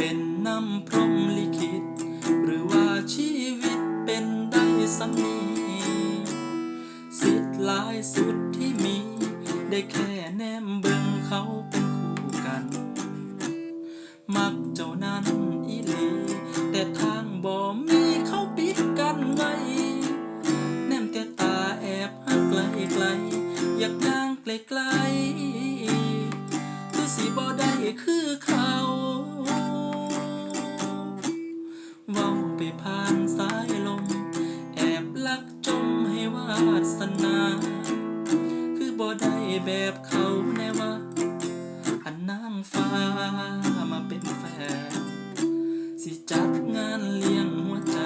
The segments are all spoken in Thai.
เป็นน้ำพรหมลิขิต หรือว่าชีวิตเป็นได้สำนีสิทธิ์หลายสุดที่มี ได้แค่แนมเบิ่งเขาเป็นคู่กัน มักเจ้านั้นอีหลี แต่ทางบ่มีเขาปิดกันไว้แนมแต่ตาแอบหักไกลไกล อยากย่างไกลไกลๆคือสิบ่ได้คือ บ่ได้แบบเขาแน่ว่าอันนางฟ้ามาเป็นแฟน สิจัดงานเลี้ยงหัวใจ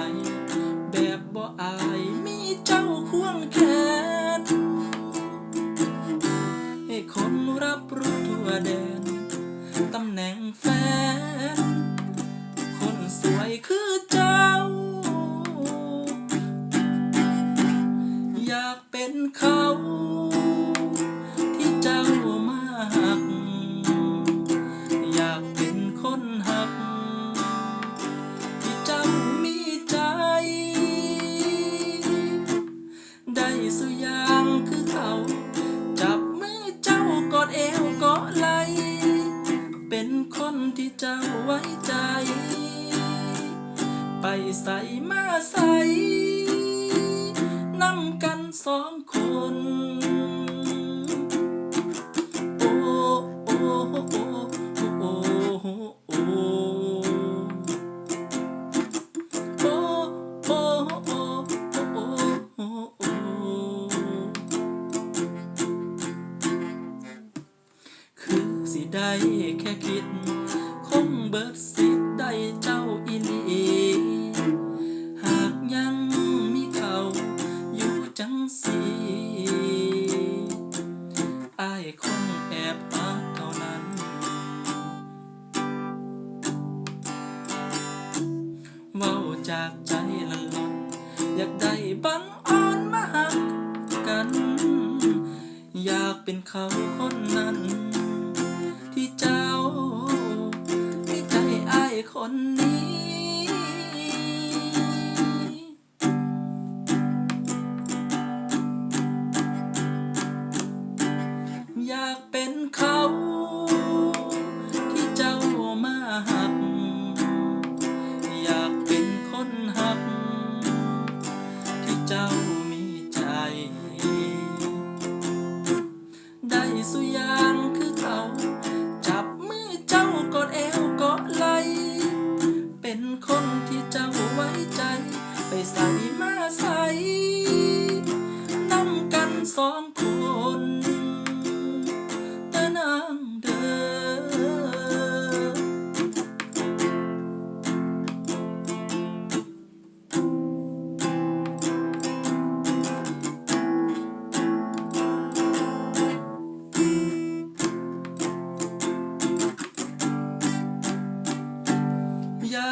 แบบบ่อายมีเจ้าควงแขนให้คนรับรู้ทั่วแดน ตำแหน่งแฟน คนสวยคือเจ้า ที่เจ้าไว้ใจ ไปใส่มาใส่นำกันสองคน โอ้โอ้โอ้โอ้โอ้โอ้โอ้โอ้โอ้โอ้โอ้คือสิได้แค่คิด คงเบิดสิทธิ์ได้เจ้าอีหลีหากยังมีเขาอยู่จังสีอายคงแอบหักเท่านั้น เว้าจากใจละลอนอยากได้บังอ่อนมาหักกัน อยากเป็นเขาคนนั้น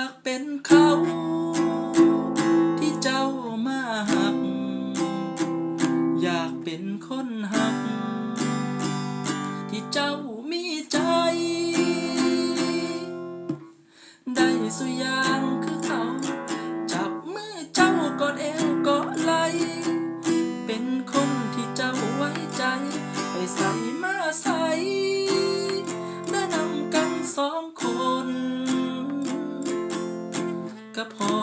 ากเป็นเขา upon